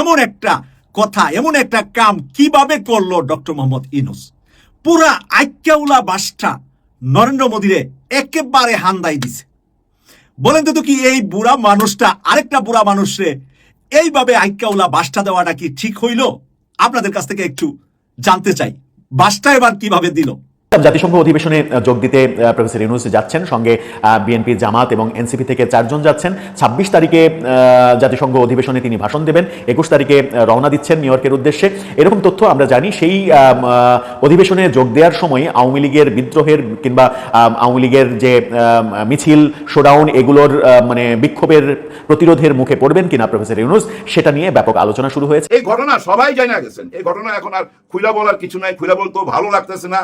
এমন একটা কথা, এমন একটা কাম কীভাবে করল ডক্টর মোহাম্মদ ইনুস পুরা আইক্যাউলা বাসটা নরেন্দ্র মোদীরে একেবারে হান্দাই দিছে। বলেন তো কি এই বুড়া মানুষটা, আরেকটা বুড়া মানুষরে এইভাবে আইক্যাউলা বাসটা দেওয়াটা কি ঠিক হইল? আপনাদের কাছ থেকে একটু জানতে চাই। বাসটা এবার কীভাবে দিল? জাতিসংঘ অধিবেশনে যোগ দিতে প্রফেসর ইউনুস যাচ্ছেন। সঙ্গে বিএনপি জামাত এবং এনসিপি থেকে চারজন যাচ্ছেন। ছাব্বিশ তারিখে জাতিসংঘ অধিবেশনে তিনি ভাষণ দেবেন। একুশ তারিখে রওনা দিচ্ছেন নিউ ইয়র্কের উদ্দেশ্যে। এরকম তথ্য আমরা জানি, সেই অধিবেশনে যোগ দেওয়ার সময় আওয়ামী লীগের বিদ্রোহের কিংবা আওয়ামী লীগের যে মিছিল, শোডাউন, এগুলোর মানে বিক্ষোভের প্রতিরোধের মুখে পড়বেন কিনা প্রফেসর ইউনুস, সেটা নিয়ে ব্যাপক আলোচনা শুরু হয়েছে। এই ঘটনা সবাই জানা গেছেন। এই ঘটনা এখন আর খুলা বলার কিছু নাই। খুলা বলতেও ভালো লাগতেছে না।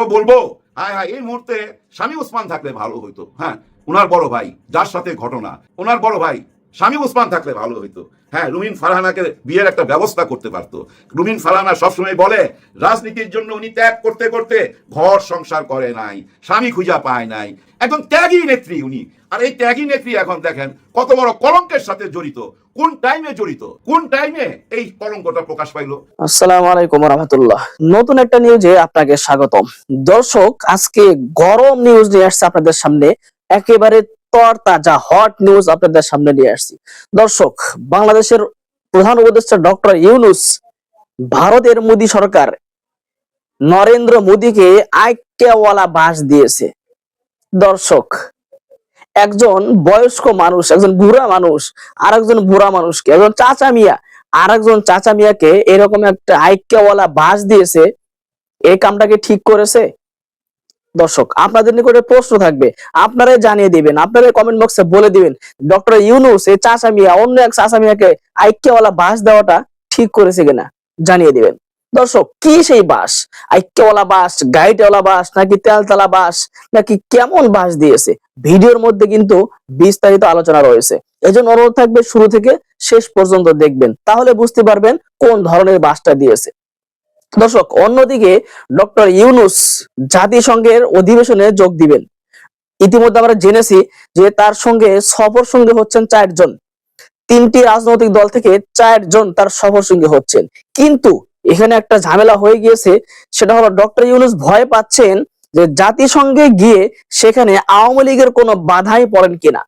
তারপরও বলব? হ্যাঁ হ্যাঁ এই মুহূর্তে স্বামী ওসমান থাকলে ভালো হইতো। হ্যাঁ ওনার বড় ভাই, যার সাথে ঘটনা ওনার বড় ভাই স্বামী ওসমান থাকলে ভালো হইতো। হ্যাঁ রুমিন ফারহানাকে বিয়ের একটা ব্যবস্থা করতে পারতো। রুমিন ফারহানা সবসময় বলে, রাজনীতির জন্য উনি ত্যাগ করতে করতে ঘর সংসার করে নাই, স্বামী খুঁজা পায় নাই। একজন ত্যাগী নেত্রী উনি। আর এই ত্যাগী নেত্রী এখন দেখেন কত বড় কলঙ্কের সাথে জড়িত। কোন টাইমে জড়িত? কোন টাইমে? এই কলঙ্কটা প্রকাশ পাইলো। আসসালামু আলাইকুম রহমতুল্লাহ নতুন একটা নিউজে আপনাকে স্বাগতম। দর্শক, আজকে গরম নিউজ নিয়ে আসছে আপনাদের সামনে। একেবারে তর তাজা হট নিউজ আপনাদের সামনে নিয়ে আসছি। দর্শক, বাংলাদেশের প্রধান উপদেষ্টা ডক্টর ইউনুস ভারতের মোদী সরকার নরেন্দ্র মোদীকে আইক্যওয়ালা বাস দিয়েছে। দর্শক, একজন বয়স্ক মানুষ, একজন বুড়া মানুষ আর একজন বুড়া মানুষকে, একজন চাচা মিয়া আর একজন চাচা মিয়াকে এরকম একটা আইক্যওয়ালা বাস দিয়েছে। এই কামটাকে ঠিক করেছে? দর্শক, আপনাদের নিকটে প্রশ্ন থাকবে, আপনারাই জানিয়ে দিবেন, আপনারাই কমেন্ট বক্সে বলে দিবেন ডক্টর ইউনুস, এই চাচা মিয়া, অন্য এক চাচা মিয়াকে আইক্যওয়ালা বাস দেওয়াটা ঠিক করেছে কিনা জানিয়ে দিবেন। দর্শক, কি সেই বাস? আইক্যওয়ালা বাস গাইডওয়ালা বাস, নাকি তেলতলা বাস, নাকি কেমন বাস দিয়েছে? ভিডিওর মধ্যে কিন্তু বিস্তারিত আলোচনা রয়েছে। এজন্য অনুরোধ থাকবে, শুরু থেকে শেষ পর্যন্ত দেখবেন, তাহলে বুঝতে পারবেন কোন ধরনের বাসটা দিয়েছে। দর্শক, অন্যদিকে ডক্টর ইউনুস জাতিসংঘের অধিবেশনে যোগ দিবেন। ইতিমধ্যে আমরা জেনেছি যে তার সঙ্গে সফর সঙ্গে হচ্ছেন চারজন তিনটি রাজনৈতিক দল থেকে চারজন তার সফর সঙ্গে হচ্ছেন। কিন্তু এখানে একটা ঝামেলা হয়ে গিয়েছে, সেটা হলো ডক্টর ইউনুস ভয় পাচ্ছেন যে জাতিসংঘে গিয়ে সেখানে আওয়ামী লীগের কোনো বাধাই পড়েন কিনা।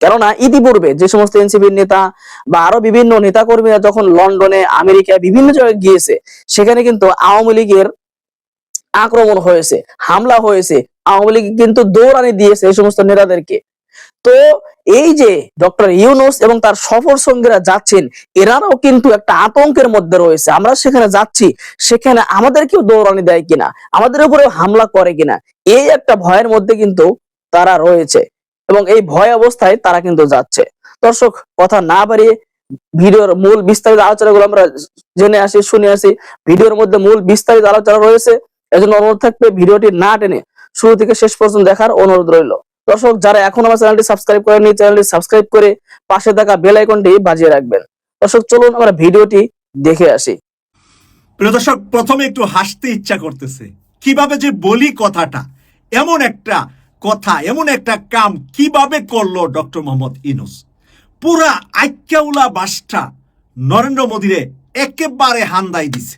কেননা ইতিপূর্বে যে সমস্ত এনসিপির নেতা বা আরও বিভিন্ন নেতা কর্মীরা যখন লন্ডনে আমেরিকা বিভিন্ন জায়গায় গিয়েছে, সেখানে কিন্তু আওয়ামী লীগের আক্রমণ হয়েছে, হামলা হয়েছে, আওয়ামী লীগ কিন্তু দৌড়ানি দিয়েছে এই সমস্ত নেতাদেরকে। তো এই যে ডক্টর ইউনুস এবং তার সফর সঙ্গীরা যাচ্ছেন, এরাও কিন্তু একটা আতঙ্কের মধ্যে রয়েছে। আমরা সেখানে যাচ্ছি, সেখানে আমাদেরকেও দৌড়ানি দেয় কিনা? আমাদের উপরে হামলা করে কিনা? এই একটা ভয়ের মধ্যে কিন্তু তারা রয়েছে। এবং এই ভয় অবস্থায় তারা কিন্তু যাচ্ছে। দর্শক, কথা না বাড়িয়ে ভিডিওর মূল বিস্তারিত আলোচনাগুলো আমরা জেনে আসি, শুনে আসি। ভিডিওর মধ্যে মূল বিস্তারিত আলোচনা রয়েছে। এজন্য অনুরোধ থাকবে ভিডিওটি না টেনে শুরু থেকে শেষ পর্যন্ত দেখার অনুরোধ রইল। দর্শক, যারা এখন আমার চ্যানেলটি সাবস্ক্রাইব করেননি, চ্যানেলটি সাবস্ক্রাইব করে পাশে থাকা বেল আইকনটি বাজিয়ে রাখবেন। দর্শক, চলুন আমরা ভিডিওটি দেখে আসি। প্রিয় দর্শক, প্রথমে একটু হাসতে ইচ্ছা করতেছে। কীভাবে যে বলি কথাটা, এমন একটা কথা, এমন একটা কাম কীভাবে করল ডক্টর মোহাম্মদ ইনুস পুরা আইক্যাউলা বাসটা নরেন্দ্র মোদীরে একেবারে হান্দাই দিছে।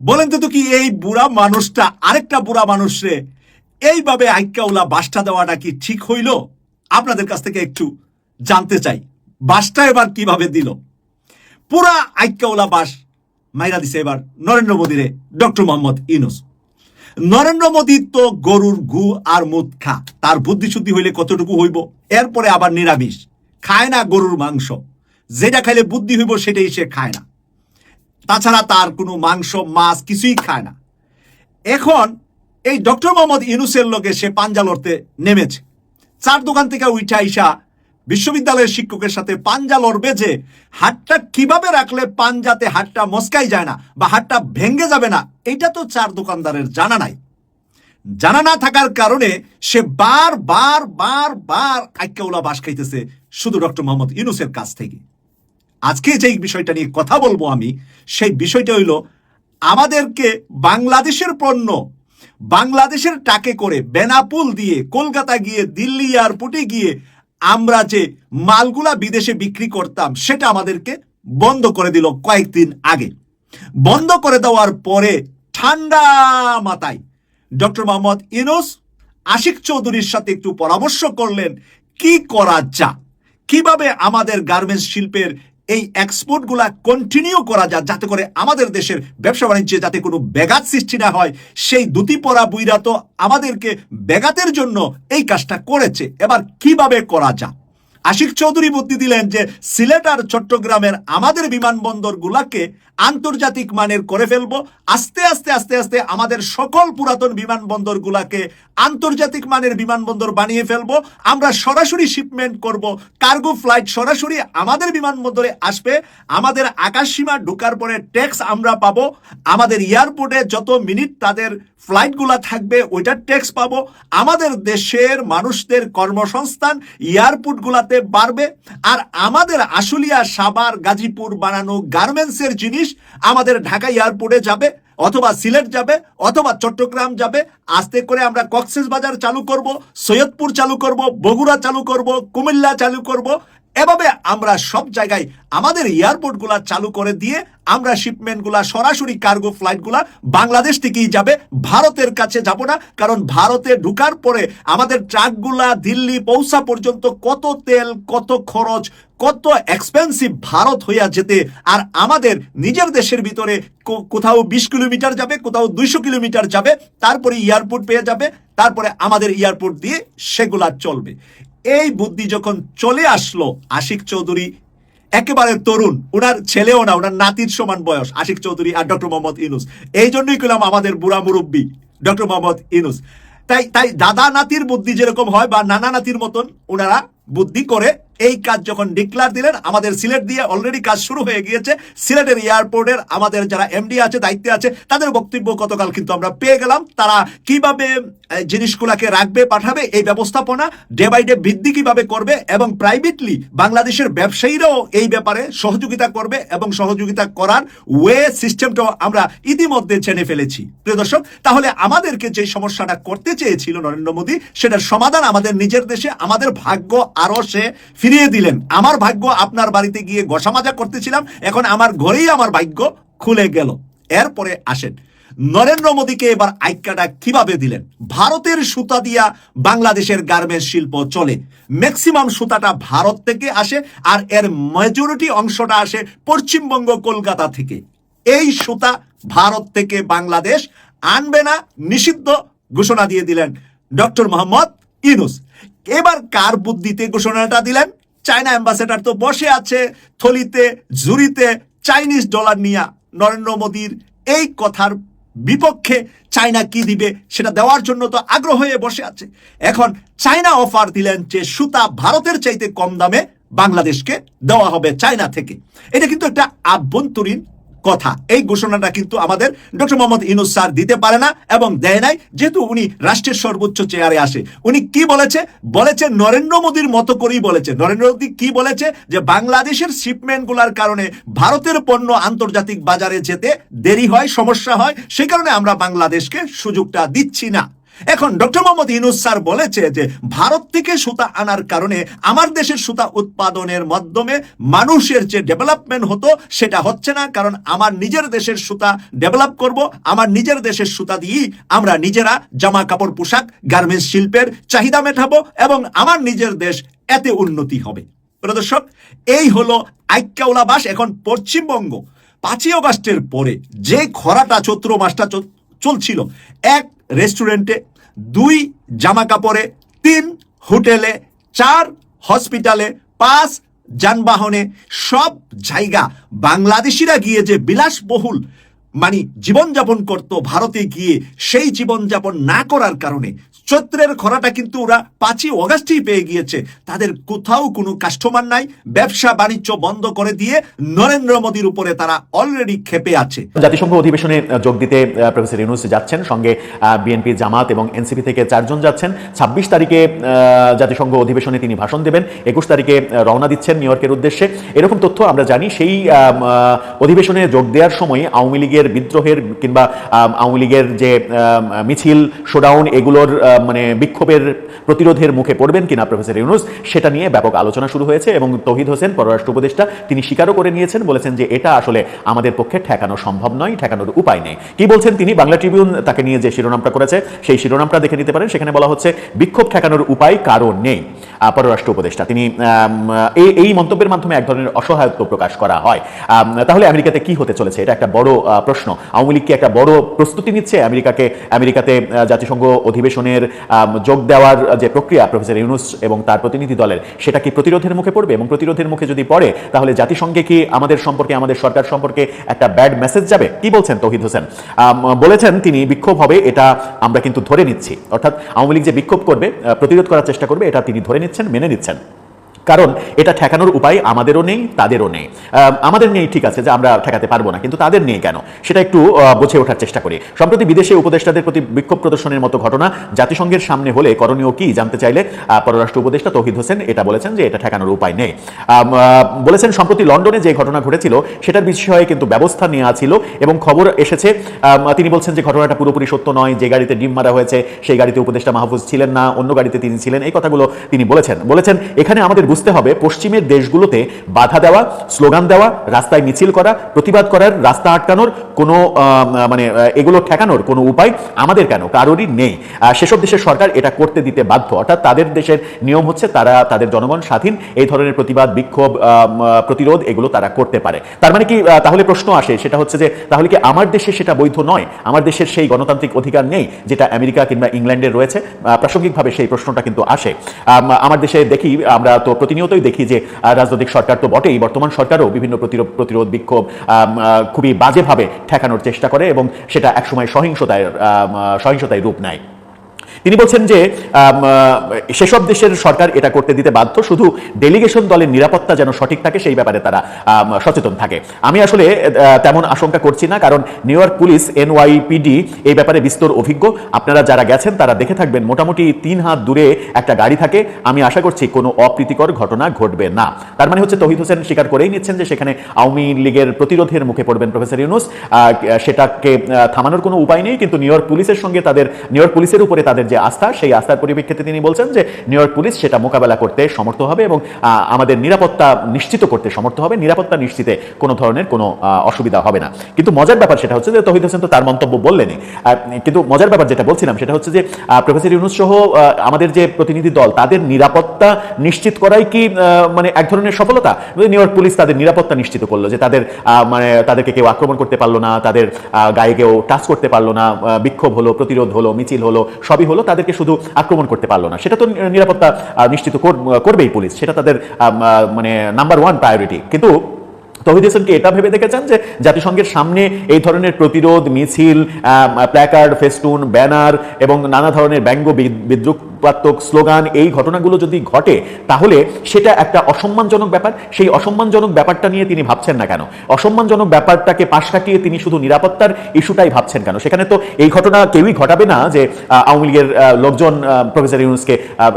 বলেন তো কি এই বুড়া মানুষটা, আরেকটা বুড়া মানুষরে এইভাবে আইক্যাউলা বাসটা দেওয়াটা কি ঠিক হইল? আপনাদের কাছ থেকে একটু জানতে চাই। বাসটা এবার কীভাবে দিল? পুরা আইক্যাউলা বাস মাইরা দিছে এবার নরেন্দ্র মোদীরে ডক্টর মোহাম্মদ ইনুস নরেন্দ্র মোদী তো গরুর গু আর মুদ খা, তার বুদ্ধি শুদ্ধি হইলে কতটুকু হইব? এরপরে আবার নিরামিষ। খায় না গরুর মাংস। যেটা খাইলে বুদ্ধি হইব, সেটাই সে খায় না। তাছাড়া তার কোনো মাংস, মাছ কিছুই খায় না। এখন এই ডক্টর মোহাম্মদ ইনুসের লোকে সে পাঞ্জা লড়তে নেমেছে। চার দোকান থেকে উঠা আইসা বিশ্ববিদ্যালয়ের শিক্ষকের সাথে পাঞ্জা লড়বে যে হাতটা কীভাবে রাখলে পাঞ্জাতে হাতটা মস্কাই যায় না বা হাতটা ভেঙ্গে যাবে না, এটা তো চার দোকানদারের জানা নাই। জানা না থাকার কারণে সে বার বার বার বার আইক্যাউলা বাস খাইতেছে শুধু ডক্টর মোহাম্মদ ইউনুসের কাছ থেকে। আজকে যেই বিষয়টা নিয়ে কথা বলব আমি, সেই বিষয়টা হইল আমাদেরকে বাংলাদেশের পণ্য, বাংলাদেশের টাকে করে বেনাপুল দিয়ে কলকাতা গিয়ে দিল্লি এয়ারপোর্টে গিয়ে আমরা যে মালগুলা বিদেশে বিক্রি করতাম, সেটা আমাদেরকে বন্ধ করে দিল কয়েকদিন আগে। বন্ধ করে দেওয়ার পরে ঠান্ডা মাথায় ডক্টর মোহাম্মদ ইনুস আশিক চৌধুরীর সাথে একটু পরামর্শ করলেন, কি করা যা? কীভাবে আমাদের গার্মেন্টস শিল্পের এই এক্সপোর্টগুলা কন্টিনিউ করা যায় যাতে করে আমাদের দেশের ব্যবসা বাণিজ্যে যাতে কোনো ব্যাঘাত সৃষ্টি না হয়। সেই দুটি পরা বুইরা তো আমাদেরকে ব্যাঘাতের জন্য এই কাজটা করেছে। এবার কীভাবে করা যায় আশিক চৌধুরী বুদ্ধি দিলেন যে সিলেট আর চট্টগ্রামের আমাদের বিমানবন্দরগুলাকে আন্তর্জাতিক মানের করে ফেলব। আস্তে আস্তে আস্তে আস্তে আমাদের সকল পুরাতন বিমানবন্দরগুলাকে আন্তর্জাতিক মানের বিমানবন্দর বানিয়ে ফেলব। আমরা সরাসরি শিপমেন্ট করব কার্গো ফ্লাইট সরাসরি আমাদের বিমানবন্দরে আসবে। আমাদের আকাশসীমা ঢোকার পরে ট্যাক্স আমরা পাবো। আমাদের এয়ারপোর্টে যত মিনিট তাদের ফ্লাইটগুলা থাকবে, ওইটার ট্যাক্স পাবো। আমাদের দেশের মানুষদের কর্মসংস্থান এয়ারপোর্টগুলাতে বাড়বে আর আমাদের আশুলিয়া সাবার গাজীপুর বানানো গার্মেন্টসের জিনিস আমাদের ঢাকা এয়ারপোর্টে যাবে, অথবা সিলেট যাবে, অথবা চট্টগ্রাম যাবে। আস্তে করে আমরা কক্সেস বাজার চালু করব, সৈয়দপুর চালু করব, বগুড়া চালু করব, কুমিল্লা চালু করব। এভাবে আমরা সব জায়গায় আমাদের এয়ারপোর্টগুলা চালু করে দিয়ে আমরা শিপমেন্টগুলা, সরাসরি কার্গো ফ্লাইটগুলা বাংলাদেশ থেকেই যাবে, ভারতের কাছে যাব না, কারণ ভারতে ঢুকার পরে আমাদের ট্রাকগুলা দিল্লি পৌঁছা পর্যন্ত কত তেল, কত খরচ, কত এক্সপেন্সিভ ভারত হইয়া যেতে, আর আমাদের নিজের দেশের ভিতরে কোথাও বিশ কিলোমিটার যাবে, কোথাও দুইশো কিলোমিটার যাবে, তারপরে এয়ারপোর্ট পেয়ে যাবে, তারপরে আমাদের এয়ারপোর্ট দিয়ে সেগুলা চলবে। এই বুদ্ধি যখন চলে আসলো, আশিক চৌধুরী, একেবারে তরুণ ওনার ছেলেও না ওনার নাতির সমান বয়স, আশিক চৌধুরী আর ডক্টর মোহাম্মদ ইনুস এই জন্যই কিলাম আমাদের বুড়া মুরব্বী, ডক্টর মোহাম্মদ ইনুস তাই তাই দাদা নাতির বুদ্ধি যেরকম হয় বা নানা নাতির মতন ওনারা বুদ্ধি করে এই কাজ যখন ডিক্লার দিলেন, আমাদের সিলেট দিয়ে অলরেডি কাজ শুরু হয়ে গিয়েছে। সিলেটের এয়ারপোর্টের আমাদের যারা এমডি আছে, দায়িত্বে আছে, তাদের বক্তব্য গতকাল কিন্তু আমরা পেয়ে গেলাম। তারা কীভাবে জিনিসগুলাকে রাখবে, পাঠাবে, এই ব্যবস্থাপনা ডে বাই ডে বৃদ্ধি কীভাবে করবে এবং প্রাইভেটলি বাংলাদেশের ব্যবসায়ীরাও এই ব্যাপারে সহযোগিতা করবে এবং সহযোগিতা করার ওয়ে সিস্টেমটাও আমরা ইতিমধ্যে জেনে ফেলেছি। প্রিয় দর্শক, তাহলে আমাদেরকে যে সমস্যাটা করতে চেয়েছিল নরেন্দ্র মোদী, সেটার সমাধান আমাদের নিজের দেশে, আমাদের ভাগ্য আরও সে ফিরিয়ে দিলেন। আমার ভাগ্য আপনার বাড়িতে গিয়ে গসামাজা করতেছিলাম, এখন আমার ঘরেই আমার ভাগ্য খুলে গেল। এরপরে আসেন। নরেন্দ্র মোদীকে এবার আইক্যাটা কীভাবে দিলেন? ভারতের সুতা দিয়া বাংলাদেশের গার্মেন্টস শিল্প চলে। ম্যাক্সিমাম সুতাটা ভারত থেকে আসে আর এর মেজরিটি অংশটা আসে পশ্চিমবঙ্গ, কলকাতা থেকে। এই সুতা ভারত থেকে বাংলাদেশ আনবে না, নিষিদ্ধ ঘোষণা দিয়ে দিলেন ডক্টর মোহাম্মদ ইনুস এবার কার বুদ্ধিতে ঘোষণাটা দিলেন? চায়না অ্যাম্বাসেডার তো বসে আছে থলিতে জুরিতে চাইনিজ ডলার নিয়ে। নরেন্দ্র মোদীর এই কথার বিপক্ষে চায়না কি দিবে সেটা দেওয়ার জন্য তো আগ্রহ হয়ে বসে আছে। এখন চায়না অফার দিলেন যে সুতা ভারতের চাইতে কম দামে বাংলাদেশকে দেওয়া হবে চায়না থেকে। এটা কিন্তু একটা আভ্যন্তরীণ কথা। এই ঘোষণাটা কিন্তু আমাদের ডক্টর মোহাম্মদ ইনুস স্যার দিতে পারে না এবং দেয় নাই, যেহেতু উনি রাষ্ট্রের সর্বোচ্চ চেয়ারে আসে। উনি কি বলেছে? বলেছে, নরেন্দ্র মোদীর মতো করেই বলেছে। নরেন্দ্র মোদী কি বলেছে? যে বাংলাদেশের শিপমেন্টগুলার কারণে ভারতের পণ্য আন্তর্জাতিক বাজারে যেতে দেরি হয়, সমস্যা হয়, সেই কারণে আমরা বাংলাদেশকে সুযোগটা দিচ্ছি না। এখন ডক্টর মোহাম্মদ ইনুস স্যার বলেছে যে, ভারত থেকে সুতা আনার কারণে আমার দেশের সুতা উৎপাদনের মাধ্যমে মানুষের যে ডেভেলপমেন্ট হতো, সেটা হচ্ছে না। কারণ আমার নিজের দেশের সুতা ডেভেলপ করব, আমার নিজের দেশের সুতা দিয়েই আমরা নিজেরা জামা কাপড়, পোশাক, গার্মেন্টস, শিল্পের চাহিদা মেটাবো এবং আমার নিজের দেশ এতে উন্নতি হবে। প্রিয় দর্শক, এই হলো আইক্যাউলাবাস এখন পশ্চিমবঙ্গ। পাঁচই অগাস্টের পরে যে খরাটা চৈত্র মাসটা চলছিল, এক রেস্টুরেন্টে দুই জামা কাপড়ে তিন হোটেলে, চার হসপিটালে, পাঁচ যানবাহনে, সব জায়গা বাংলাদেশিরা গিয়ে যে বিলাসবহুল মানে জীবনযাপন করত ভারতে গিয়ে, সেই জীবনযাপন না করার কারণে। চৈত্রের খরাটা কিন্তু ওরা পাঁচই অগাস্টেই পেয়ে গিয়েছে। তাদের কোথাও কোনো কাস্টমার নাই, ব্যবসা বাণিজ্য বন্ধ করে দিয়ে নরেন্দ্র মোদীর উপরে তারা অলরেডি খেপে আছে। জাতিসংঘ অধিবেশনে যোগ দিতে প্রফেসর ইউনুস যাচ্ছেন, সঙ্গে বিএনপি জামাত এবং এনসিপি থেকে চারজন যাচ্ছেন। ছাব্বিশ তারিখে জাতিসংঘ অধিবেশনে তিনি ভাষণ দেবেন। একুশ তারিখে রওনা দিচ্ছেন নিউ ইয়র্কের উদ্দেশ্যে। এরকম তথ্য আমরা জানি, সেই অধিবেশনে যোগ দেওয়ার সময় আওয়ামী লীগের লীগের বিদ্রোহের কিংবা আওয়ামী লীগের যে মিছিল শোডাউন এগুলোর মানে বিক্ষোভের প্রতিরোধের মুখে পড়বেন কিনা প্রফেসর ইউনুস, সেটা নিয়ে ব্যাপক আলোচনা শুরু হয়েছে এবং তহিদ হোসেন, পররাষ্ট্র উপদেষ্টা, তিনি স্বীকারও করে নিয়েছেন, বলেছেন যে এটা আসলে আমাদের পক্ষে ঠেকানো সম্ভব নয়, ঠেকানোর উপায় নেই। কি বলছেন তিনি? বাংলা ট্রিবিউন তাকে নিয়ে যে শিরোনামটা করেছে, সেই শিরোনামটা দেখে নিতে পারেন। সেখানে বলা হচ্ছে, বিক্ষোভ ঠেকানোর উপায় কারণ নেই পররাষ্ট্র উপদেষ্টা। তিনি এই মন্তব্যের মাধ্যমে এক ধরনের অসহায়ত্ব প্রকাশ করা হয়। তাহলে আমেরিকাতে কি হতে চলেছে? এটা একটা বড় প্রশ্ন। আওয়ামী লীগ কি একটা বড় প্রস্তুতি নিচ্ছে? আমেরিকাকে, আমেরিকাতে জাতিসংঘ অধিবেশনের যোগ দেওয়ার যে প্রক্রিয়া, প্রফেসর ইউনুস এবং তার প্রতিনিধি দলের, সেটা কি প্রতিরোধের মুখে পড়বে? এবং প্রতিরোধের মুখে যদি পড়ে, তাহলে জাতিসংঘে কি আমাদের সম্পর্কে, আমাদের সরকার সম্পর্কে একটা ব্যাড মেসেজ যাবে? কি বলছেন তৌহিদ হোসেন? বলেছেন তিনি বিক্ষোভ হবে, এটা আমরা কিন্তু ধরে নিচ্ছি। অর্থাৎ আওয়ামী লীগ যে বিক্ষোভ করবে প্রতিরোধ করার চেষ্টা করবে, এটা তিনি ধরে নিচ্ছেন, মেনে নিচ্ছেন। কারণ এটা ঠেকানোর উপায় আমাদেরও নেই, তাদেরও নেই। আমাদের নেই ঠিক আছে যে আমরা ঠেকাতে পারব না, কিন্তু তাদের নেই কেন? সেটা একটু বুঝে ওঠার চেষ্টা করি। সম্প্রতি বিদেশে উপদেষ্টাদের প্রতি বিক্ষোভ প্রদর্শনের মতো ঘটনা জাতিসংঘের সামনে হলে করণীয় কি জানতে চাইলে পররাষ্ট্র উপদেষ্টা তৌহিদ হোসেন এটা বলেছেন যে এটা ঠেকানোর উপায় নেই। বলেছেন সম্প্রতি লন্ডনে যে ঘটনা ঘটেছিল সেটার বিষয়ে কিন্তু ব্যবস্থা নেওয়া ছিল এবং খবর এসেছে তিনি বলছেন যে ঘটনাটা পুরোপুরি সত্য নয়, যে গাড়িতে ডিম মারা হয়েছে সেই গাড়িতে উপদেষ্টা মাহফুজ ছিলেন না, অন্য গাড়িতে তিনি ছিলেন, এই কথাগুলো তিনি বলেছেন। বলেছেন, এখানে আমাদের বুঝতে হবে পশ্চিমের দেশগুলোতে বাধা দেওয়া, স্লোগান দেওয়া, রাস্তায় মিছিল করা, প্রতিবাদ করার, রাস্তা আটকানোর কোনো মানে এগুলো ঠেকানোর কোনো উপায় আমাদের কেন? কারোরই নেই। সেসব দেশের সরকার এটা করতে দিতে বাধ্য। অর্থাৎ তাদের দেশের নিয়ম হচ্ছে তারা, তাদের জনগণ স্বাধীন, এই ধরনের প্রতিবাদ, বিক্ষোভ প্রতিরোধ এগুলো তারা করতে পারে। তার মানে কি তাহলে প্রশ্ন আসে, সেটা হচ্ছে যে, তাহলে কি আমার দেশে সেটা বৈধ নয়? আমার দেশের সেই গণতান্ত্রিক অধিকার নেই যেটা আমেরিকা কিংবা ইংল্যান্ডের রয়েছে? প্রাসঙ্গিকভাবে সেই প্রশ্নটা কিন্তু আসে। আমার দেশে দেখি, আমরা তো প্রতিনিয়তই দেখি যে রাজনৈতিক সরকার তো বটেই, বর্তমান সরকারও বিভিন্ন প্রতিরোধ বিক্ষোভ খুবই বাজেভাবে ঠেকানোর চেষ্টা করে এবং সেটা একসময় সহিংসতায় সহিংসতায় রূপ নেয়। তিনি বলছেন যে সেসব দেশের সরকার এটা করতে দিতে বাধ্য, শুধু ডেলিগেশন দলের নিরাপত্তা যেন সঠিক থাকে সেই ব্যাপারে তারা সচেতন থাকে। আমি আসলে তেমন আশঙ্কা করছি না, কারণ নিউ ইয়র্ক পুলিশ এনওয়াইপিডি এই ব্যাপারে বিস্তর অভিজ্ঞ। আপনারা যারা গেছেন, তারা দেখে থাকবেন মোটামুটি তিন হাত দূরে একটা গাড়ি থাকে। আমি আশা করছি কোনো অপ্রীতিকর ঘটনা ঘটবে না। তার মানে হচ্ছে তহিদ হোসেন স্বীকার করেই নিচ্ছেন যে সেখানে আওয়ামী লীগের প্রতিরোধের মুখে পড়বেন প্রফেসর ইউনুস। সেটাকে থামানোর কোনো উপায় নেই, কিন্তু নিউ ইয়র্ক পুলিশের সঙ্গে তাদের নিউ ইয়র্ক পুলিশের উপরে তাদের যে আস্থা, সেই আস্থার পরিপ্রেক্ষিতে তিনি বলছেন যে নিউ ইয়র্ক পুলিশ সেটা মোকাবেলা করতে সমর্থ হবে এবং আমাদের নিরাপত্তা নিশ্চিত করতে সমর্থ হবে। নিরাপত্তা নিশ্চিতে কোনো ধরনের কোনো অসুবিধা হবে না। কিন্তু মজার ব্যাপার সেটা হচ্ছে যে তহিদ হোসেন তো তার মন্তব্য বললেনই। কিন্তু মজার ব্যাপার যেটা বলছিলাম সেটা হচ্ছে যে প্রফেসর ইউনুস সহ আমাদের যে প্রতিনিধি দল, তাদের নিরাপত্তা নিশ্চিত করাই কি মানে এক ধরনের সফলতা? নিউ ইয়র্ক পুলিশ তাদের নিরাপত্তা নিশ্চিত করল যে তাদের মানে তাদেরকে কেউ আক্রমণ করতে পারল না, তাদের গায়ে কেউ টাচ করতে পারল না বিক্ষোভ হলো, প্রতিরোধ হলো, মিছিল হলো, সবই হলো। তাদেরকে শুধু আক্রমণ করতে পারল না। সেটা তো নিরাপত্তা নিশ্চিত করবেই পুলিশ। সেটা তাদের মানে নাম্বার ওয়ান প্রায়োরিটি কিন্তু তহিদ হোসেনকে এটা ভেবে দেখেছেন যে জাতিসংঘের সামনে এই ধরনের প্রতিরোধ, মিছিল প্ল্যাকার্ড ফেস্টুন ব্যানার এবং নানা ধরনের ব্যঙ্গ বিদ- বিদ্রুপাত্মক স্লোগান, এই ঘটনাগুলো যদি ঘটে, তাহলে সেটা একটা অসম্মানজনক ব্যাপার। সেই অসম্মানজনক ব্যাপারটা নিয়ে তিনি ভাবছেন না কেন? অসম্মানজনক ব্যাপারটাকে পাশ কাটিয়ে তিনি শুধু নিরাপত্তার ইস্যুটাই ভাবছেন কেন? সেখানে তো এই ঘটনা কেউই ঘটাবে না যে আওয়ামী লীগের লোকজন প্রফেসর ইউনুসকে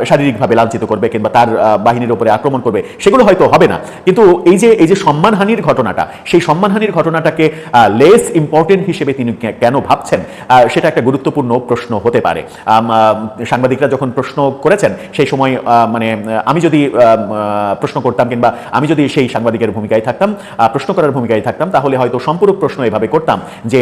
শারীরিকভাবে লাঞ্ছিত করবে কিংবা তার বাহিনীর উপরে আক্রমণ করবে। সেগুলো হয়তো হবে না। কিন্তু এই যে এই যে সম্মানহানির ঘটনাটা, সেই সম্মানহানির ঘটনাটাকে লেস ইম্পর্টেন্ট হিসেবে তিনি কেন ভাবছেন? সেটা একটা গুরুত্বপূর্ণ প্রশ্ন হতে পারে। সাংবাদিকরা যখন প্রশ্ন করেছেন, সেই সময় মানে আমি যদি প্রশ্ন করতাম কিংবা আমি যদি সেই সাংবাদিকের ভূমিকায় থাকতাম প্রশ্ন করার ভূমিকায় থাকতাম, তাহলে হয়তো সম্পূরক প্রশ্ন এভাবে করতাম যে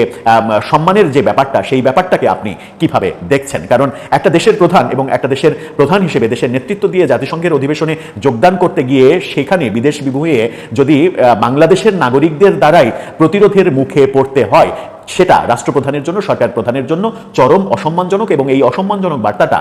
সম্মানের যে ব্যাপারটা, সেই ব্যাপারটাকে আপনি কীভাবে দেখছেন? কারণ একটা দেশের প্রধান এবং একটা দেশের প্রধান হিসেবে দেশের নেতৃত্ব দিয়ে জাতিসংঘের অধিবেশনে যোগদান করতে গিয়ে সেখানে বিদেশ বিভুঁয়ে যদি বাংলাদেশের নাগরিকদের দ্বারাই প্রতিরোধের মুখে পড়তে হয় সেটা রাষ্ট্রপ্রধানের জন্য, সরকার প্রধানের জন্য চরম অসম্মানজনক এবং এই অসম্মানজনক বার্তাটা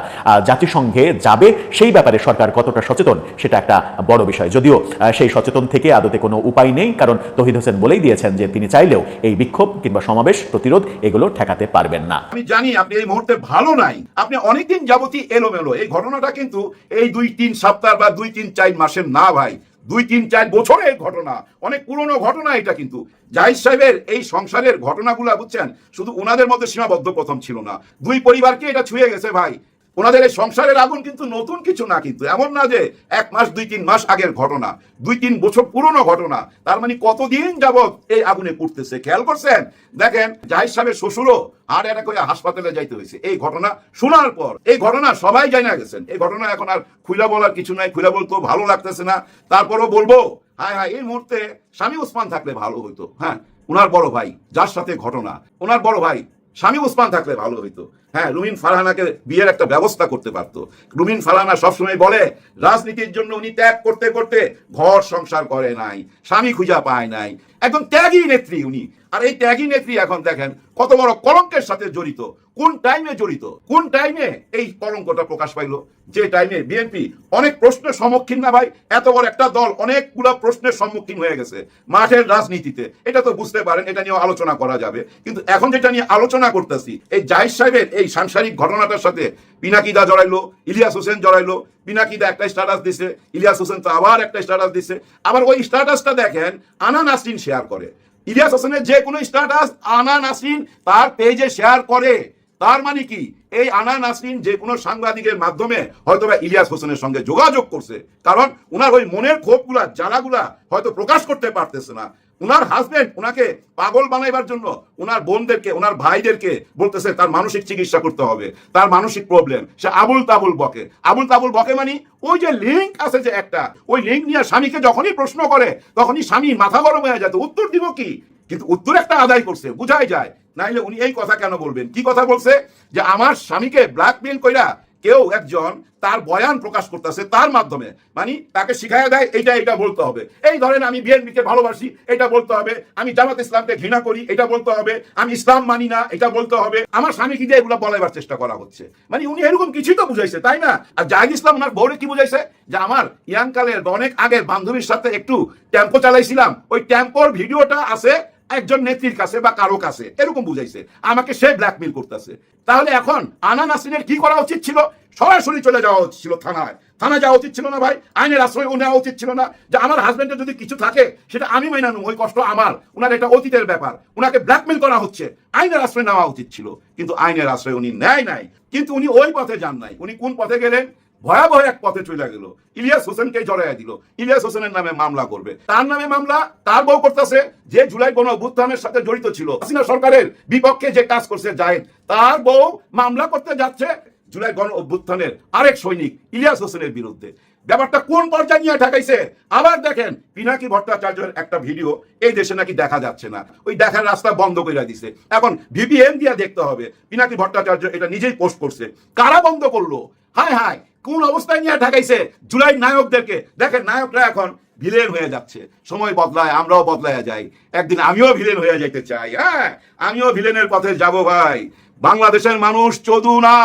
জাতিসংঘে যাবে, সেই ব্যাপারে সরকার কতটা সচেতন, সেটা একটা বড় বিষয়। যদিও সেই সচেতন থেকে আদতে কোনো উপায় নেই, কারণ তহিদ হোসেন বলেই দিয়েছেন যে তিনি চাইলেও এই বিক্ষোভ কিংবা সমাবেশ, প্রতিরোধ এগুলো ঠেকাতে পারবেন না। আমি জানি আপনি এই মুহূর্তে ভালো নাই। আপনি অনেকদিন যাবতই এলোমেলো। এই ঘটনাটা কিন্তু এই দুই, তিন সপ্তাহ বা দুই, তিন, চার মাসের না ভাই। দুই, তিন, চার বছরের ঘটনা, অনেক পুরনো ঘটনা এটা কিন্তু। জাহিদ সাহেবের এই সংসারের ঘটনাগুলো, বুঝছেন? শুধু ওনাদের মধ্যে সীমাবদ্ধ প্রথম ছিল না। দুই পরিবারকে এটা ছুঁয়ে গেছে, ভাই। ওনাদের এই সংসারের আগুন কিন্তু নতুন কিছু না কিন্তু, এমন না যে এক মাস, দুই, তিন মাস আগের ঘটনা, দুই, তিন বছর পুরনো ঘটনা, তার মানে কতদিন যাবত এই আগুনে পুড়তেছে, খেয়াল করছেন? দেখেন জাহির সাহেবের শ্বশুরও হার্ট অ্যাটাক হয়ে হাসপাতালে যাইতে হয়েছে এই ঘটনা শোনার পর, এই ঘটনা সবাই জানা গেছেন। এই ঘটনা এখন আর খুলা বলার কিছু নাই খুলা বলতো ভালো লাগতেছে না। তারপরও বলব হ্যাঁ হ্যাঁ এই মুহূর্তে স্বামী ওসমান থাকলে ভালো হইতো। হ্যাঁ ওনার বড় ভাই, যার সাথে ঘটনা ওনার বড় ভাই, স্বামী ওসমান থাকলে ভালো হইতো। হ্যাঁ রুমিন ফারহানাকে বিয়ের একটা ব্যবস্থা করতে পারত। রুমিন ফারহানা সবসময় বলে, রাজনীতির জন্য উনি ত্যাগ করতে করতে ঘর সংসার করে নাই, স্বামী খুঁজা পায় নাই। একদম ত্যাগই নেত্রী উনি। আর এই ত্যাগী নেত্রী এখন দেখেন? কত বড় কলঙ্কের সাথে জড়িত। কোন টাইমে জড়িত? কোন টাইমে এই কলঙ্কটা প্রকাশ পাইলো? যে টাইমে বিএনপি অনেক প্রশ্নের সম্মুখীন না ভাই, এত বড় একটা দল অনেকগুলো প্রশ্নের সম্মুখীন হয়ে গেছে মাঠের রাজনীতিতে। এটা তো বুঝতে পারেন, এটা নিয়ে আলোচনা করা যাবে। কিন্তু এখন যেটা নিয়ে আলোচনা করতেছি, এই জাহির সাহেবের এই সাংসারিক ঘটনাটার সাথে পিনাকিদা জড়াইলো, ইলিয়াস হোসেন জড়াইলো। পিনাকিদা একটা স্ট্যাটাস দিছে, ইলিয়াস হোসেন তো আবার একটা স্ট্যাটাস দিছে। আবার ওই স্ট্যাটাসটা দেখেন আনা নাসরিন শেয়ার করে। ইলিয়াস হোসেনের যে কোনো স্ট্যাটাস আনা নাসরিন তার পেজে শেয়ার করে। তার মানে কি? এই আনা নাসরিন যে কোনো সাংবাদিকের মাধ্যমে হয়তো বা ইলিয়াস হোসেনের সঙ্গে যোগাযোগ করছে। কারণ ওনার ওই মনের ক্ষোভগুলা, জ্বালাগুলা হয়তো প্রকাশ করতে পারতেছে না। ওনার হাজবেন্ড ওনাকে পাগল বানাইবার জন্য ওনার বোনদেরকে ওনার ভাইদেরকে বলতেছে, তার মানসিক চিকিৎসা করতে হবে, তার মানসিক প্রবলেম সে আবুল তাবুল বকে। আবুল তাবুল বকে মানে ওই যে লিঙ্ক আছে যে একটা, ওই লিঙ্ক নিয়ে স্বামীকে যখনই প্রশ্ন করে, তখনই স্বামী মাথা গরম হয়ে যেত উত্তর দিব কি? কিন্তু উত্তর একটা আদায় করছে, বুঝাই যায়। নাইলে উনি এই কথা কেন বলবেন? কি কথা বলছে? যে আমার স্বামীকে ব্ল্যাকমেল কইরা কেউ একজন তার বয়ান প্রকাশ করতেছে তার মাধ্যমে। মানে তাকে শিখাইয়া দেয়, এইটা এটা বলতে হবে। এই ধরেন আমি বিএনপিকে ভালোবাসি, এটা বলতে হবে। আমি জামাত ইসলামকে ঘৃণা করি, এটা বলতে হবে। আমি ইসলাম মানি না, এটা বলতে হবে। আমার স্বামীকে দিয়ে এগুলো বলাইবার চেষ্টা করা হচ্ছে? মানে উনি এরকম কিছুই তো বুঝাইছে, তাই না? আর জাহিদ ইসলাম ওনার বউরে কি বুঝাইছে? যে আমার ইয়াংকালের অনেক আগের বান্ধবীর সাথে একটু টেম্পো চালাইছিলাম। ওই টেম্পোর ভিডিওটা আছে একজন নেত্রীর কাছে বা কারও কাছে, এরকম বুঝাইছে। আমাকে সে ব্ল্যাকমেল করতেছে। তাহলে এখন আনা নাসরিনের কি করা উচিত ছিল? সরাসরি চলে যাওয়া উচিত ছিল থানায়। থানা যাওয়া উচিত ছিল না ভাই, আইনের আশ্রয় নেওয়া উচিত ছিল না। যে আমার হাজবেন্ডের যদি কিছু থাকে, সেটা আমি মাইনা নেব, ওই কষ্ট আমার। ওনার এটা অতীতের ব্যাপার। ওনাকে ব্ল্যাকমেল করা হচ্ছে। আইনের আশ্রয় নেওয়া উচিত ছিল। কিন্তু আইনের আশ্রয় উনি নেয় নাই। কিন্তু উনি ওই পথে যান নাই। উনি কোন পথে গেলেন? ভয়াবহ এক পথে চলে গেল। ইলিয়াস হোসেনকে জড়াইয়া দিল। ইলিয়াস হোসেনের নামে মামলা করবে। তার নামে মামলা, তার বউ করতেছে, যে জুলাই গণ অভ্যুত্থানের সাথে জড়িত ছিল। হাসিনা সরকারের বিপক্ষে যে কাজ করছে জাহেদ তার বউ মামলা করতে যাচ্ছে জুলাই গণ অভ্যুত্থানের আরেক সৈনিক, ইলিয়াস হোসেনের বিরুদ্ধে। ব্যাপারটা কোন পর্যায়ে নিয়ে ঠেকাইছে? আবার দেখেন, পিনাকি ভট্টাচার্যের একটা ভিডিও এই দেশে নাকি দেখা যাচ্ছে না। ওই দেখার রাস্তা বন্ধ করে দিছে। এখন ভিপিএন দিয়ে দেখতে হবে। পিনাকি ভট্টাচার্য এটা নিজেই পোস্ট করছে। কারা বন্ধ করল? হায় হায় কোন অবস্থায় নিয়ে ঠেকাইছে জুলাই নায়কদেরকে। দেখেন, নায়করা এখন ভিলেন হয়ে যাচ্ছে। সময় বদলায়, আমরাও বদলায় যাই। একদিন আমিও ভিলেন হয়ে যাইতে চাই। হ্যাঁ আমিও ভিলেনের পথে যাব ভাই। বাংলাদেশের মানুষ চদু না।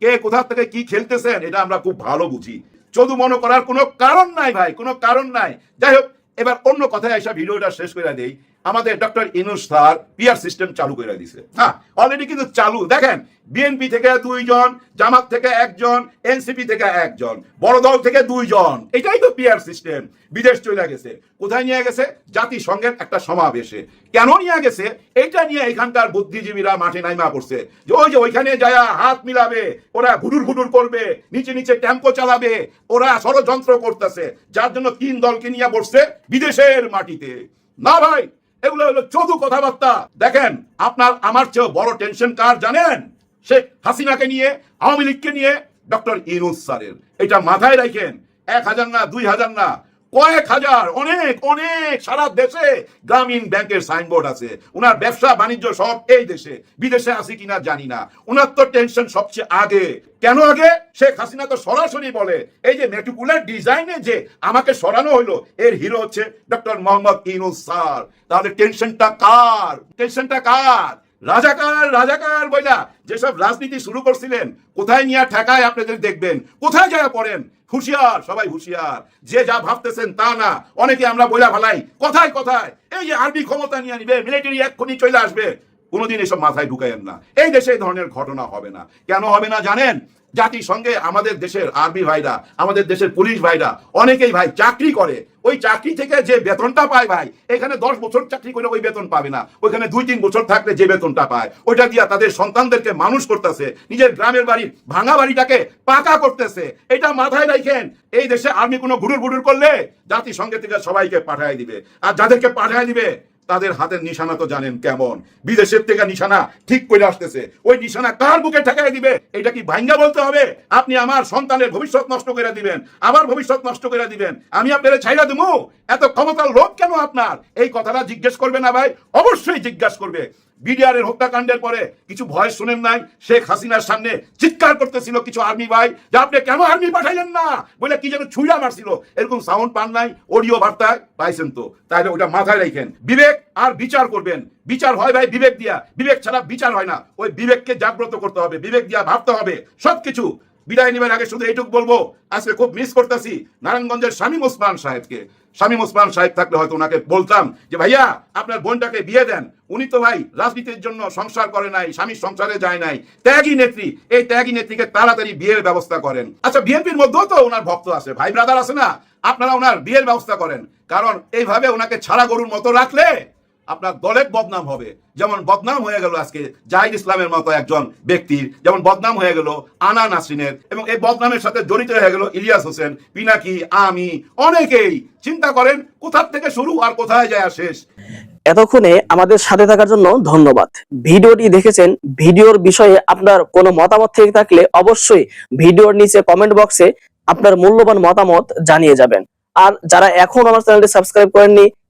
কে কোথা থেকে কি খেলতেছেন, এটা আমরা খুব ভালো বুঝি। চদু মনে করার কোনো কারণ নাই ভাই, কোনো কারণ নাই। যাই হোক, এবার অন্য কথায় এসে ভিডিওটা শেষ করে দেই। আমাদের doctor Yunus sir PR system চালু করে দিছে। হ্যাঁ অলরেডি কিন্তু চালু। দেখেন বিএনপি থেকে দুইজন, জামাত থেকে একজন এনসিপি থেকে একজন, বড় দল থেকে দুইজন। এটাই তো পিআর সিস্টেম। বিদেশ চলে গেছে। কোথায় নিয়ে গেছে? জাতিসংঘের একটা সমাবেশে। কেন নিয়ে গেছে? এটা নিয়ে এখানকার বুদ্ধিজীবীরা মাঠে নাইমা করছে। যে ওই যে ওইখানে যায়া হাত মিলাবে, ওরা ঘুটুর ঘুটুর করবে, নিচে নিচে টেম্পো চালাবে, ওরা ষড়যন্ত্র করতেছে। যার জন্য তিন দলকে নিয়ে বসছে বিদেশের মাটিতে। না ভাই এগুলো হলো চৌধু কথাবার্তা। দেখেন, আপনার, আমার চেয়েও বড় টেনশন কার জানেন? শেখ হাসিনাকে নিয়ে, আওয়ামী লীগকে নিয়ে, ডক্টর ইনুস স্যারের। এটা মাথায় রাখেন, এক হাজার না, দুই হাজার না। কয়েক হাজার, অনেক অনেক সারা দেশে গ্রামীণ ব্যাংকের সাইনবোর্ড আছে। ওনার ব্যবসা, বাণিজ্য সব এই দেশে। বিদেশে আছে কিনা জানি না। ওনার তো টেনশন সবচেয়ে আগে। কেন আগে? শেখ হাসিনা তো সরাসরি বলে, এই যে মেটুকুলার ডিজাইনে যে আমাকে সরানো হলো, এর হিরো হচ্ছে ডক্টর মোহাম্মদ ইনুস স্যার। তাহলে টেনশনটা কার? টেনশনটা কার? রাজাকার রাজাকার বইলা যেসব রাজনীতি শুরু করছিলেন, কোথায় নিয়ে ঠেকায় আপনাদের দেখবেন, কোথায় যায় পড়েন? হুঁশিয়ার, সবাই হুঁশিয়ার। যে যা ভাবতেছেন তা না। অনেকে আমরা বইলা ভালাই কোথায় কোথায়? এই যে আর্মি ক্ষমতা নিয়ে নিবে, মিলিটারি এক্ষুনি চলে আসবে। কোনোদিন এসব মাথায় ঢুকাইয়েন না। এই দেশে এই ধরনের ঘটনা হবে না। কেন হবে না জানেন? জাতিসংঘে আমাদের দেশের আর্মি ভাইরা, আমাদের দেশের পুলিশ ভাইরা, অনেকেই ভাই চাকরি করে। ওই চাকরি থেকে যে বেতনটা পায় ভাই, এখানে দশ বছর চাকরি করে ওই বেতন পাবে না। ওইখানে দুই তিন বছর থাকলে যে বেতনটা পায়, ওইটা দিয়া তাদের সন্তানদেরকে মানুষ করতেছে। নিজের গ্রামের বাড়ির ভাঙা বাড়িটাকে পাকা করতেছে। এটা মাথায় রাখেন এই দেশে আর্মি কোনো গুড়ুর গুড়ুর করলে জাতিসংঘে থেকে সবাইকে পাঠায় দিবে। আর যাদেরকে পাঠায় দিবে তাদের হাতের নিশানা তো জানেন কেমন। বিদেশের থেকে নিশানা ঠিক করে আসতেছে। ওই নিশানা কার বুকে ঠেকাই দিবে? এটা কি ভাঙ্গা বলতে হবে? আপনি আমার সন্তানের ভবিষ্যৎ নষ্ট করে দিবেন, আমার ভবিষ্যৎ নষ্ট করে দিবেন। আমি আপনার ছাইরা দেবো এত ক্ষমতার লোক কেন আপনার? এই কথাটা জিজ্ঞেস করবে না ভাই? অবশ্যই জিজ্ঞাসা করবে। বিডিআরের হত্যাকাণ্ডের পরে কিছু ভয় শুনেন নাই। শেখ হাসিনার সামনে চিৎকার করতেছিল কিছু আর্মি ভাই, যে আপনি কেন আর্মি পাঠাইলেন না? বলে কি যেন ছুঁড়া মারছিল। এরকম সাউন্ড পান নাই অডিও বার্তায় পাইছেন তো। তাহলে ওটা মাথায় রাখেন বিবেক আর বিচার করবেন। বিচার হয় ভাই বিবেক দিয়া। বিবেক ছাড়া বিচার হয় না। ওই বিবেককে জাগ্রত করতে হবে। বিবেক দিয়া ভাবতে হবে। সবকিছু বিদায় নেবার আগে শুধু এইটুকু বলব, আজকে খুব মিস করতেছি নারায়ণগঞ্জের শামীম ওসমান সাহেবকে। শামীম ওসমান সাহেব থাকলে হয়তো ওনাকে বলতাম যে, ভাইয়া, আপনার বোনটাকে বিয়ে দেন। উনি তো ভাই রাজনীতির জন্য সংসার করে নাই, স্বামীর সংসারে যায় নাই। ত্যাগী নেত্রী, এই ত্যাগী নেত্রীকে তাড়াতাড়ি বিয়ের ব্যবস্থা করেন। আচ্ছা বিএনপির মধ্যেও তো ওনার ভক্ত আছে। ভাই ব্রাদার আছে না? আপনারা ওনার বিয়ের ব্যবস্থা করেন। কারণ এইভাবে ওনাকে ছাড়া গরুর মতো রাখলে আপনার দলের বদনাম হবে। যেমন বদনাম হয়ে গেল আজকে জাহিদ ইসলামের মতো একজন ব্যক্তির যেমন বদনাম হয়ে গেল আনা নাসরিনের, এবং এই বদনামের সাথে জড়িত হয়ে গেল ইলিয়াস হোসেন, পিনাকি, আমি, অনেকেই। চিন্তা করেন, কোথার থেকে শুরু আর কোথায় যায় শেষ? এতক্ষণে আমাদের সাথে থাকার জন্য ধন্যবাদ। ভিডিওটি দেখেছেন, ভিডিওর বিষয়ে আপনার কোনো মতামত থেকে থাকলে অবশ্যই ভিডিওর নিচে কমেন্ট বক্সে আপনার মূল্যবান মতামত জানিয়ে যাবেন। আর যারা এখন আমার চ্যানেলটি সাবস্ক্রাইব করেননি